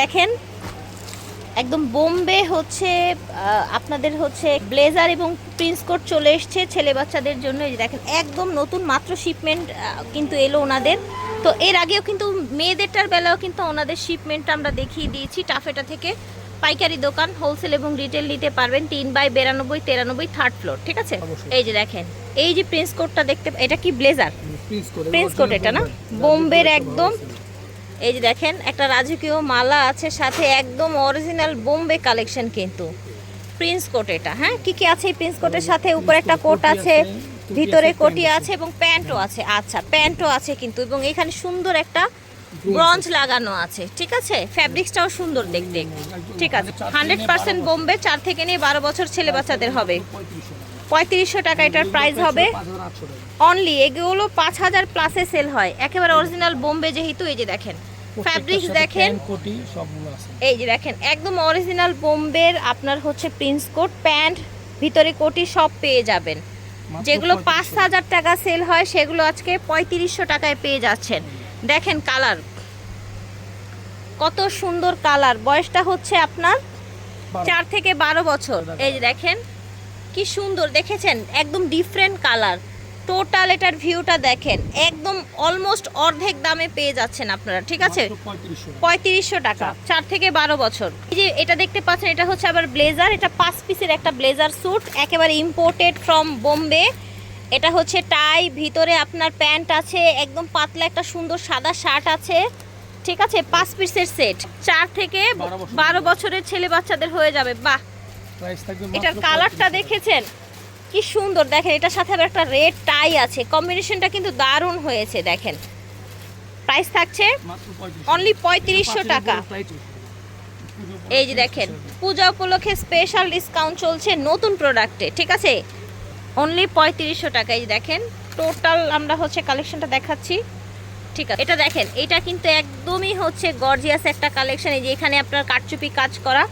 দেখেন একদম বোম্বে হচ্ছে আপনাদের হচ্ছে ব্লেজার এবং প্রিন্স কোট চলে এসছে ছেলে বাচ্চাদের জন্য। এই দেখেন একদম নতুন মাত্র শিপমেন্ট কিন্তু এলো ওনাদের। তো এর আগেও কিন্তু মেয়েদেরটার বেলাও কিন্তু ওনাদের শিপমেন্টটা আমরা দেখিয়ে দিয়েছি টাফেটা থেকে। পাইকারি দোকান হোলসেল এবং রিটেল নিতে পারবেন তিন বাই বিরানব্বই তেরানব্বই থার্ড ফ্লোর ঠিক আছে? এই যে দেখেন এই যে প্রিন্স কোটটা দেখতে এটা কি ব্লেজার? প্রিন্স কোট এটা না? বোম্বের একদম এই যে দেখেন একটা রাজকীয় মালা আছে সাথে একদম অরিজিনাল বোম্বে কালেকশন কিন্তু। প্রিন্স কোট এটা হ্যাঁ? কি কি আছে প্রিন্স কোটের সাথে? উপরে একটা কোট আছে ভিতরে কোটি আছে এবং প্যান্টও আছে। আচ্ছা প্যান্টও আছে কিন্তু এবং এখানে সুন্দর একটা ব্রঞ্জ লাগানো আছে ঠিক আছে? ফ্যাব্রিক্সটাও সুন্দর দেখতে। ঠিক আছে হান্ড্রেড পার্সেন্ট বোম্বে চার থেকে নিয়ে বারো বছর ছেলে বাচ্চাদের হবে। পঁয়ত্রিশশো টাকা এটার প্রাইস হবে। অনলি এগুলো পাঁচ হাজার প্লাসে সেল হয়। একেবারে অরিজিনাল বোম্বে যেহেতু এই যে দেখেন। ফ্যাব্রিক্স দেখেন। কোটি সবগুলো আছে। এই যে দেখেন একদম অরিজিনাল বোম্বের আপনার হচ্ছে প্রিন্স কোট প্যান্ট ভিতরে কোটি সব পেয়ে যাবেন। যেগুলো পাঁচ হাজার টাকা সেল হয় সেগুলো আজকে পঁয়ত্রিশশো টাকায় পেয়ে যাচ্ছেন। দেখেন কালার কত সুন্দর কালার বয়সটা হচ্ছে আপনার চার থেকে বারো বছর। এই দেখেন কি সুন্দর। দেখেছেন? একদম ডিফারেন্ট কালার টোটাল এটার ভিউটা দেখেন একদম অলমোস্ট অর্ধেক দামে পেয়ে যাচ্ছেন আপনারা ঠিক আছে? পঁয়ত্রিশশো টাকা। চার থেকে বারো বছর। এই যে এটা দেখতে পাচ্ছেন এটা হচ্ছে আবার ব্লেজার এটা পাঁচ পিসের একটা ব্লেজার স্যুট একেবারে ইম্পোর্টেড ফ্রম বোম্বে এটা হচ্ছে টাই ভিতরে আপনার প্যান্ট আছে একদম পাতলা একটা সুন্দর সাদা শার্ট আছে ঠিক আছে? পাঁচ পিসের সেট চার থেকে বারো বছরের ছেলে বাচ্চাদের হয়ে যাবে বাহ! এটার কালারটা দেখেছেন? কি সুন্দর দেখেন এটার সাথে আবার একটা রেড টাই আছে। কম্বিনেশনটা কিন্তু দারুণ হয়েছে দেখেন। প্রাইস থাকছে অনলি পঁয়ত্রিশশো টাকা। এই যে দেখেন পূজা উপলক্ষে স্পেশাল ডিসকাউন্ট চলছে নতুন প্রোডাক্টে ঠিক আছে? অনলি পঁয়ত্রিশশো টাকা এই যে দেখেন টোটাল আমরা হচ্ছে কালেকশনটা দেখাচ্ছি। ঠিক আছে এটা দেখেন এটা কিন্তু একদমই হচ্ছে গর্জিয়াস একটা কালেকশন এই যে এখানে আপনার কাটচুপি কাজ করা।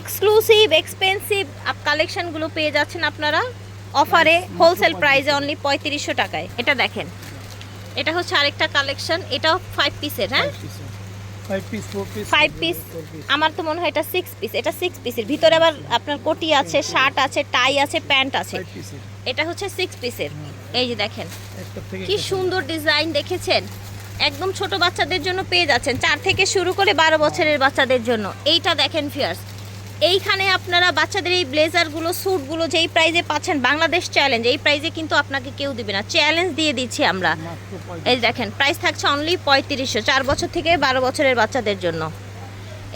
এক্সক্লুসিভ এক্সপেন্সিভ কালেকশনগুলো পেয়ে যাচ্ছেন আপনারা। অফারে হোলসেল প্রাইসে অনলি পঁয়ত্রিশশো টাকায়। এটা দেখেন। এটা হচ্ছে আরেকটা কালেকশন এটাও ফাইভ পিসের হ্যাঁ? 5 পিস 4 পিস ফাইভ পিস আমার তো মনে হয় এটা সিক্স পিস এটা সিক্স পিসের ভিতরে আবার আপনার কোটি আছে শার্ট আছে টাই আছে প্যান্ট আছে। এটা হচ্ছে সিক্স পিসের এই যে দেখেন। কি সুন্দর ডিজাইন দেখেছেন? একদম ছোট বাচ্চাদের জন্য পেয়ে যাচ্ছেন। চার থেকে শুরু করে বারো বছরের বাচ্চাদের জন্য। এইটা দেখেন ফিয়ার্স এইখানে আপনারা বাচ্চাদের এই ব্লেজারগুলো স্যুটগুলো যেই প্রাইজে পাচ্ছেন বাংলাদেশ চ্যালেঞ্জ এই প্রাইজে কিন্তু আপনাকে কেউ দিবে না। চ্যালেঞ্জ দিয়ে দিচ্ছি আমরা। এই দেখেন প্রাইস থাকছে অনলি পঁয়ত্রিশশো চার বছর থেকে বারো বছরের বাচ্চাদের জন্য।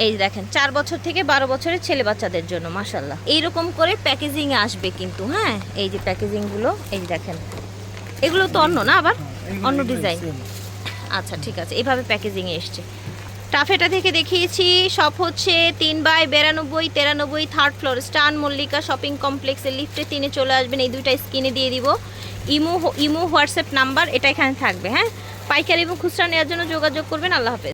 এই দেখেন চার বছর থেকে বারো বছরের ছেলে বাচ্চাদের জন্য মাসাল্লাহ এইরকম করে প্যাকেজিং আসবে কিন্তু হ্যাঁ? এই যে প্যাকেজিংগুলো এই দেখেন। এগুলো তো অন্য না আবার? অন্য ডিজাইন আচ্ছা ঠিক আছে এইভাবে প্যাকেজিংয়ে এসছে। টাফেটা থেকে দেখিয়েছি। সব হচ্ছে তিন বাই বিরানব্বই, তেরানব্বই থার্ড ফ্লোর স্টান, মল্লিকা শপিং কমপ্লেক্সে লিফটে তিনে চলে আসবেন। এই দুইটা স্ক্রিনে দিয়ে দিব। ইমো ইমো হোয়াটসঅ্যাপ নাম্বার এটা এখানে থাকবে হ্যাঁ? পাইকারি এবং খুচরা নেওয়ার জন্য যোগাযোগ করবেন। আল্লাহ হাফেজ।